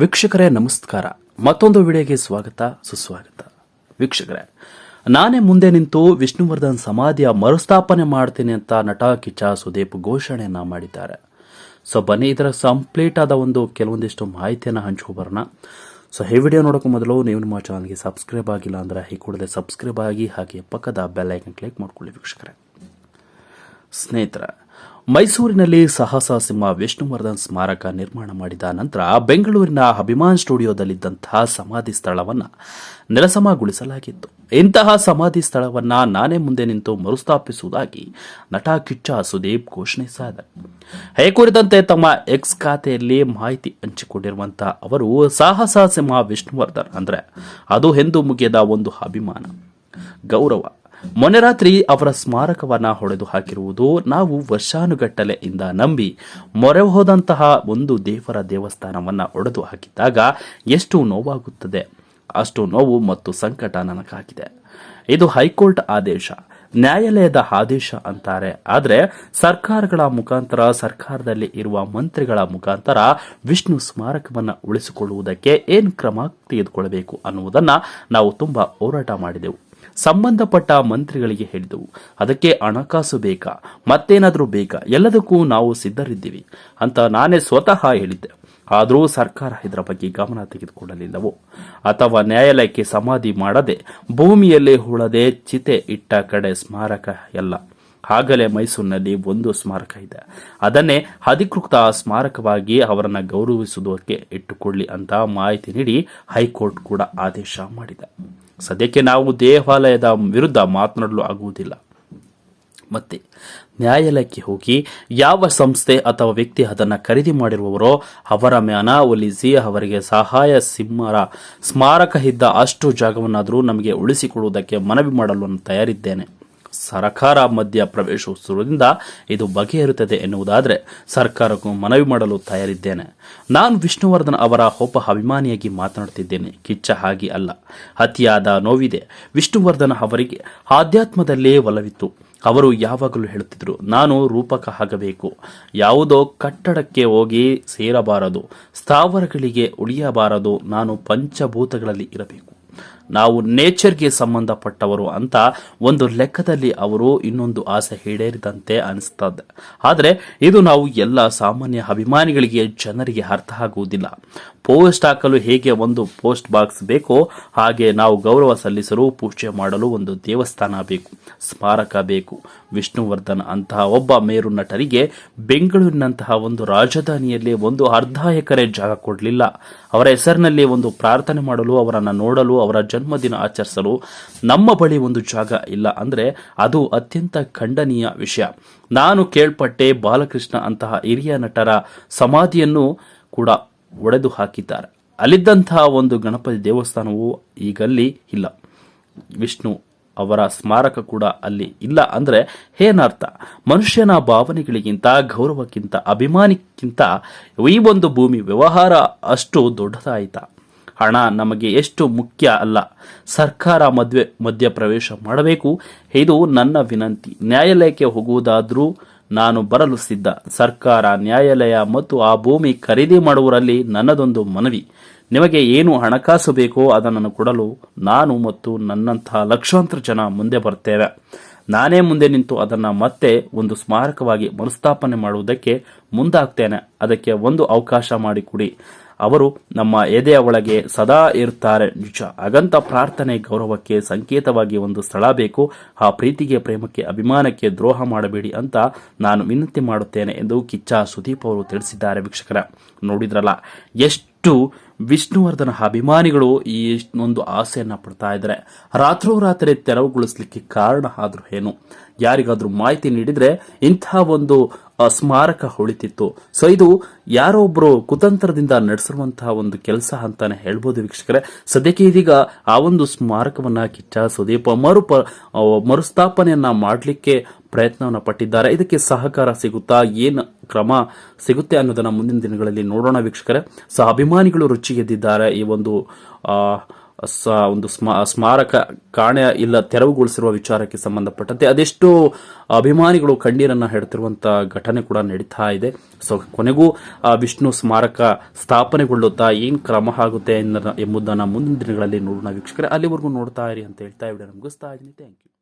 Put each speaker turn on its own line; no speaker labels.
ವೀಕ್ಷಕರೇ, ನಮಸ್ಕಾರ. ಮತ್ತೊಂದು ವಿಡಿಯೋಗೆ ಸ್ವಾಗತ, ಸುಸ್ವಾಗತ. ವೀಕ್ಷಕರೇ, ನಾನೇ ಮುಂದೆ ನಿಂತು ವಿಷ್ಣುವರ್ಧನ್ ಸಮಾಧಿಯ ಮರುಸ್ಥಾಪನೆ ಮಾಡ್ತೀನಿ ಅಂತ ನಟ ಕಿಚ್ಚ ಸುದೀಪ್ ಘೋಷಣೆಯನ್ನ ಮಾಡಿದ್ದಾರೆ. ಸೊ ಬನ್ನಿ, ಇದರ ಕಂಪ್ಲೀಟ್ ಆದ ಒಂದು ಕೆಲವೊಂದಿಷ್ಟು ಮಾಹಿತಿಯನ್ನು ಹಂಚ್ಕೊಬರೋಣ. ಸೊ ಈ ವಿಡಿಯೋ ನೋಡೋಕೆ ಮೊದಲು ನೀವು ನಮ್ಮ ಚಾನಲ್ಗೆ ಸಬ್ಸ್ಕ್ರೈಬ್ ಆಗಿಲ್ಲ ಅಂದರೆ ಈ ಕೂಡಲೇ ಸಬ್ಸ್ಕ್ರೈಬ್ ಆಗಿ ಹಾಗೆ ಪಕ್ಕದ ಬೆಲ್ ಐಕನ್ ಕ್ಲಿಕ್ ಮಾಡ್ಕೊಳ್ಳಿ ವೀಕ್ಷಕರೇ. ಸ್ನೇಹಿತರ ಮೈಸೂರಿನಲ್ಲಿ ಸಾಹಸ ಸಿಂಹ ವಿಷ್ಣುವರ್ಧನ್ ಸ್ಮಾರಕ ನಿರ್ಮಾಣ ಮಾಡಿದ ನಂತರ ಬೆಂಗಳೂರಿನ ಅಭಿಮಾನ್ ಸ್ಟುಡಿಯೋದಲ್ಲಿದ್ದಂತಹ ಸಮಾಧಿ ಸ್ಥಳವನ್ನು ನೆಲಸಮಗೊಳಿಸಲಾಗಿತ್ತು. ಇಂತಹ ಸಮಾಧಿ ಸ್ಥಳವನ್ನು ನಾನೇ ಮುಂದೆ ನಿಂತು ಮರುಸ್ಥಾಪಿಸುವುದಾಗಿ ನಟ ಕಿಚ್ಚ ಸುದೀಪ್ ಘೋಷಣಿಸಿದ್ದಾರೆ ಹೇ ಕುರಿತಂತೆ ತಮ್ಮ ಎಕ್ಸ್ ಖಾತೆಯಲ್ಲಿ ಮಾಹಿತಿ ಹಂಚಿಕೊಂಡಿರುವಂತಹ ಅವರು ಸಾಹಸ ಸಿಂಹ ವಿಷ್ಣುವರ್ಧನ್ ಅಂದರೆ ಅದು ಎಂದು ಮುಗಿಯದ ಒಂದು ಅಭಿಮಾನ. ಗೌರವ. ಮೊನ್ನೆ ರಾತ್ರಿ ಅವರ ಸ್ಮಾರಕವನ್ನ ಹೊಡೆದು ಹಾಕಿರುವುದು ನಾವು ವರ್ಷಾನುಗಟ್ಟಲೆಯಿಂದ ನಂಬಿ ಮೊರೆ ಹೋದಂತಹ ಒಂದು ದೇವರ ದೇವಸ್ಥಾನವನ್ನ ಒಡೆದು ಹಾಕಿದಾಗ ಎಷ್ಟು ನೋವಾಗುತ್ತದೆ, ಅಷ್ಟು ನೋವು ಮತ್ತು ಸಂಕಟ ನನಗಾಗಿದೆ. ಇದು ಹೈಕೋರ್ಟ್ ಆದೇಶ, ನ್ಯಾಯಾಲಯದ ಆದೇಶ ಅಂತಾರೆ. ಆದರೆ ಸರ್ಕಾರಗಳ ಮುಖಾಂತರ, ಸರ್ಕಾರದಲ್ಲಿ ಇರುವ ಮಂತ್ರಿಗಳ ಮುಖಾಂತರ ವಿಷ್ಣು ಸ್ಮಾರಕವನ್ನು ಉಳಿಸಿಕೊಳ್ಳುವುದಕ್ಕೆ ಏನು ಕ್ರಮ ತೆಗೆದುಕೊಳ್ಳಬೇಕು ಅನ್ನುವುದನ್ನು ನಾವು ತುಂಬ ಹೋರಾಟ ಮಾಡಿದೆವು. ಸಂಬಂಧಪಟ್ಟ ಮಂತ್ರಿಗಳಿಗೆ ಹೇಳಿದೆವು. ಅದಕ್ಕೆ ಹಣಕಾಸು ಬೇಕಾ? ಮತ್ತೇನಾದರೂ ಬೇಕಾ? ಎಲ್ಲದಕ್ಕೂ ನಾವು ಸಿದ್ಧರಿದ್ದೀವಿ ಅಂತ ನಾನೇ ಸ್ವತಃ ಹೇಳಿದ್ದೆ. ಆದರೂ ಸರ್ಕಾರ ಇದರ ಬಗ್ಗೆ ಗಮನ ತೆಗೆದುಕೊಳ್ಳಲಿಲ್ಲವೋ? ಅಥವಾ ನ್ಯಾಯಾಲಯಕ್ಕೆ ಸಮಾಧಿ ಮಾಡದೆ ಭೂಮಿಯಲ್ಲೇ ಹುಳದೆ ಚಿತೆ ಇಟ್ಟ ಕಡೆ ಸ್ಮಾರಕ ಎಲ್ಲ? ಆಗಲೇ ಮೈಸೂರಿನಲ್ಲಿ ಒಂದು ಸ್ಮಾರಕ ಇದೆ. ಅದನ್ನೇ ಅಧಿಕೃತ ಸ್ಮಾರಕವಾಗಿ ಅವರನ್ನು ಗೌರವಿಸುವುದಕ್ಕೆ ಇಟ್ಟುಕೊಳ್ಳಿ ಅಂತ ಮಾಹಿತಿ ನೀಡಿ ಹೈಕೋರ್ಟ್ ಕೂಡ ಆದೇಶ ಮಾಡಿದೆ. ಸದ್ಯಕ್ಕೆ ನಾವು ದೇವಾಲಯದ ವಿರುದ್ಧ ಮಾತನಾಡಲು ಆಗುವುದಿಲ್ಲ. ಮತ್ತೆ ನ್ಯಾಯಾಲಯಕ್ಕೆ ಹೋಗಿ ಯಾವ ಸಂಸ್ಥೆ ಅಥವಾ ವ್ಯಕ್ತಿ ಅದನ್ನು ಖರೀದಿ ಮಾಡಿರುವವರೋ ಅವರ ಮನವೊಲಿಸಿ ಅವರಿಗೆ ಸಹಾಯ ಸಿಂಹರ ಸ್ಮಾರಕ ಇದ್ದ ಅಷ್ಟು ಜಾಗವನ್ನಾದರೂ ನಮಗೆ ಉಳಿಸಿಕೊಡುವುದಕ್ಕೆ ಮನವಿ ಮಾಡಲು ತಯಾರಿದ್ದೇನೆ. ಸರಕಾರ ಮಧ್ಯ ಪ್ರವೇಶಿಸುವುದರಿಂದ ಇದು ಬಗೆಹರುತ್ತದೆ ಎನ್ನುವುದಾದರೆ ಸರ್ಕಾರಕ್ಕೂ ಮನವಿ ಮಾಡಲು ತಯಾರಿದ್ದೇನೆ. ನಾನು ವಿಷ್ಣುವರ್ಧನ್ ಅವರ ಒಬ್ಬ ಅಭಿಮಾನಿಯಾಗಿ ಮಾತನಾಡುತ್ತಿದ್ದೇನೆ. ಕಿಚ್ಚ ಹಾಗೆ ಅಲ್ಲ. ಅತಿಯಾದ ನೋವಿದೆ. ವಿಷ್ಣುವರ್ಧನ್ ಅವರಿಗೆ ಆಧ್ಯಾತ್ಮದಲ್ಲೇ ಒಲವಿತ್ತು. ಅವರು ಯಾವಾಗಲೂ ಹೇಳುತ್ತಿದ್ದರು, ನಾನು ರೂಪಕ ಆಗಬೇಕು. ಯಾವುದೋ ಕಟ್ಟಡಕ್ಕೆ ಹೋಗಿ ಸೇರಬಾರದು. ಸ್ಥಾವರಗಳಿಗೆ ಉಳಿಯಬಾರದು. ನಾನು ಪಂಚಭೂತಗಳಲ್ಲಿ ಇರಬೇಕು. ನಾವು ನೇಚರ್ಗೆ ಸಂಬಂಧಪಟ್ಟವರು ಅಂತ ಒಂದು ಲೆಕ್ಕದಲ್ಲಿ ಅವರು ಇನ್ನೊಂದು ಆಸೆ ಈಡೇರಿದಂತೆ ಅನಿಸ್ತದೆ. ಆದರೆ ಇದು ನಾವು ಎಲ್ಲ ಸಾಮಾನ್ಯ ಅಭಿಮಾನಿಗಳಿಗೆ, ಜನರಿಗೆ ಅರ್ಥ ಆಗುವುದಿಲ್ಲ. ಪೋಸ್ಟ್ ಹಾಕಲು ಹೇಗೆ ಒಂದು ಪೋಸ್ಟ್ ಬಾಕ್ಸ್ ಬೇಕೋ ಹಾಗೆ ನಾವು ಗೌರವ ಸಲ್ಲಿಸಲು ಪೂಜೆ ಮಾಡಲು ಒಂದು ದೇವಸ್ಥಾನ ಬೇಕು, ಸ್ಮಾರಕ ಬೇಕು. ವಿಷ್ಣುವರ್ಧನ್ ಅಂತಹ ಒಬ್ಬ ಮೇರು ನಟರಿಗೆ ಬೆಂಗಳೂರಿನಂತಹ ಒಂದು ರಾಜಧಾನಿಯಲ್ಲಿ ಒಂದು ಅರ್ಧ ಎಕರೆ ಜಾಗ ಕೊಡಲಿಲ್ಲ. ಅವರ ಹೆಸರಿನಲ್ಲಿ ಒಂದು ಪ್ರಾರ್ಥನೆ ಮಾಡಲು, ಅವರನ್ನು ನೋಡಲು, ಅವರ ಜನ್ಮದಿನ ಆಚರಿಸಲು ನಮ್ಮ ಬಳಿ ಒಂದು ಜಾಗ ಇಲ್ಲ ಅಂದ್ರೆ ಅದು ಅತ್ಯಂತ ಖಂಡನೀಯ ವಿಷಯ. ನಾನು ಕೇಳ್ಪಟ್ಟೆ ಬಾಲಕೃಷ್ಣ ಅಂತಹ ಹಿರಿಯ ನಟರ ಸಮಾಧಿಯನ್ನು ಕೂಡ ಒಡೆದು ಹಾಕಿದ್ದಾರೆ. ಅಲ್ಲಿದ್ದಂತಹ ಒಂದು ಗಣಪತಿ ದೇವಸ್ಥಾನವು ಈಗಲ್ಲಿ ಇಲ್ಲ. ವಿಷ್ಣು ಅವರ ಸ್ಮಾರಕ ಕೂಡ ಅಲ್ಲಿ ಇಲ್ಲ ಅಂದ್ರೆ ಏನರ್ಥ? ಮನುಷ್ಯನ ಭಾವನೆಗಳಿಗಿಂತ, ಗೌರವಕ್ಕಿಂತ, ಅಭಿಮಾನಿಕ್ಕಿಂತ ಈ ಒಂದು ಭೂಮಿ ವ್ಯವಹಾರ ಅಷ್ಟು ದೊಡ್ಡದಾಯಿತ? ಹಣ ನಮಗೆ ಎಷ್ಟು ಮುಖ್ಯ ಅಲ್ಲ. ಸರ್ಕಾರ ಮದುವೆ ಮಧ್ಯ ಪ್ರವೇಶ ಮಾಡಬೇಕು. ಇದು ನನ್ನ ವಿನಂತಿ. ನ್ಯಾಯಾಲಯಕ್ಕೆ ಹೋಗುವುದಾದರೂ ನಾನು ಬರಲು ಸಿದ್ಧ. ಸರ್ಕಾರ, ನ್ಯಾಯಾಲಯ ಮತ್ತು ಆ ಭೂಮಿ ಖರೀದಿ ಮಾಡುವರಲ್ಲಿ ನನ್ನದೊಂದು ಮನವಿ. ನಿಮಗೆ ಏನು ಹಣಕಾಸು ಬೇಕೋ ಅದನ್ನು ಕೊಡಲು ನಾನು ಮತ್ತು ನನ್ನಂತಹ ಲಕ್ಷಾಂತರ ಜನ ಮುಂದೆ ಬರ್ತೇವೆ. ನಾನೇ ಮುಂದೆ ನಿಂತು ಅದನ್ನು ಮತ್ತೆ ಒಂದು ಸ್ಮಾರಕವಾಗಿ ಮರುಸ್ಥಾಪನೆ ಮಾಡುವುದಕ್ಕೆ ಮುಂದಾಗ್ತೇನೆ. ಅದಕ್ಕೆ ಒಂದು ಅವಕಾಶ ಮಾಡಿಕೊಡಿ. ಅವರು ನಮ್ಮ ಎದೆಯ ಒಳಗೆ ಸದಾ ಇರುತ್ತಾರೆ ನಿಜ. ಹಾಗಂತ ಪ್ರಾರ್ಥನೆ ಗೌರವಕ್ಕೆ ಸಂಕೇತವಾಗಿ ಒಂದು ಸ್ಥಳ ಬೇಕು. ಆ ಪ್ರೀತಿಗೆ, ಪ್ರೇಮಕ್ಕೆ, ಅಭಿಮಾನಕ್ಕೆ ದ್ರೋಹ ಮಾಡಬೇಡಿ ಅಂತ ನಾನು ವಿನಂತಿ ಮಾಡುತ್ತೇನೆ ಎಂದು ಕಿಚ್ಚ ಸುದೀಪ್ ಅವರು ತಿಳಿಸಿದ್ದಾರೆ ವೀಕ್ಷಕರ. ನೋಡಿದ್ರಲ್ಲ, ಎಷ್ಟು ವಿಷ್ಣುವರ್ಧನ ಅಭಿಮಾನಿಗಳು ಈ ಒಂದು ಆಸೆಯನ್ನ ಪಡ್ತಾ ಇದ್ದಾರೆ. ರಾತ್ರೋರಾತ್ರಿ ತೆರವುಗೊಳಿಸಲಿಕ್ಕೆ ಕಾರಣ ಆದ್ರೂ ಏನು? ಯಾರಿಗಾದ್ರೂ ಮಾಹಿತಿ ನೀಡಿದ್ರೆ ಇಂತಹ ಒಂದು ಸ್ಮಾರಕ ಉಳಿತಿತ್ತು ಸೊ ಇದು ಯಾರೋ ಒಬ್ರು ಕುತಂತ್ರದಿಂದ ನಡೆಸಿರುವಂತಹ ಒಂದು ಕೆಲಸ ಅಂತಾನೆ ಹೇಳ್ಬೋದು ವೀಕ್ಷಕರೇ. ಸದ್ಯಕ್ಕೆ ಇದೀಗ ಆ ಒಂದು ಸ್ಮಾರಕವನ್ನ ಕಿಚ್ಚ ಸುದೀಪ ಮರುಪ ಆ, ಮರುಸ್ಥಾಪನೆಯನ್ನ ಮಾಡಲಿಕ್ಕೆ ಪ್ರಯತ್ನವನ್ನ ಪಟ್ಟಿದ್ದಾರೆ. ಇದಕ್ಕೆ ಸಹಕಾರ ಸಿಗುತ್ತಾ ಏನು ಕ್ರಮ ಸಿಗುತ್ತೆ ಅನ್ನೋದನ್ನ ಮುಂದಿನ ದಿನಗಳಲ್ಲಿ ನೋಡೋಣ ವೀಕ್ಷಕರೇ. ಸೊ ಅಭಿಮಾನಿಗಳು ರುಚಿಗೆದ್ದಿದ್ದಾರೆ ಈ ಒಂದು ಆ, ಒಂದು ಸ್ಮಾ, ಸ್ಮಾರಕ ಕಾಣೆ ಇಲ್ಲ, ತೆರವುಗೊಳಿಸಿರುವ ವಿಚಾರಕ್ಕೆ ಸಂಬಂಧಪಟ್ಟಂತೆ ಅದೆಷ್ಟು ಅಭಿಮಾನಿಗಳು ಕಣ್ಣೀರನ್ನ ಹೇಳ್ತಿರುವಂತಹ ಘಟನೆ ಕೂಡ ನಡೀತಾ ಇದೆ. ಸೊ, ಕೊನೆಗೂ, ಆ, ವಿಷ್ಣು ಸ್ಮಾರಕ ಸ್ಥಾಪನೆಗೊಳ್ಳುತ್ತಾ ಏನು ಕ್ರಮ ಆಗುತ್ತೆ ಎಂಬುದನ್ನ ಮುಂದಿನ ದಿನಗಳಲ್ಲಿ ನೋಡೋಣ ವೀಕ್ಷಕರೇ. ಅಲ್ಲಿವರೆಗೂ ನೋಡ್ತಾ ಇರಿ ಅಂತ ಹೇಳ್ತಾ ವಿಡಿಯೋ ಮುಗಿಸ್ತಾ ಇದ್ದೀನಿ. Thank you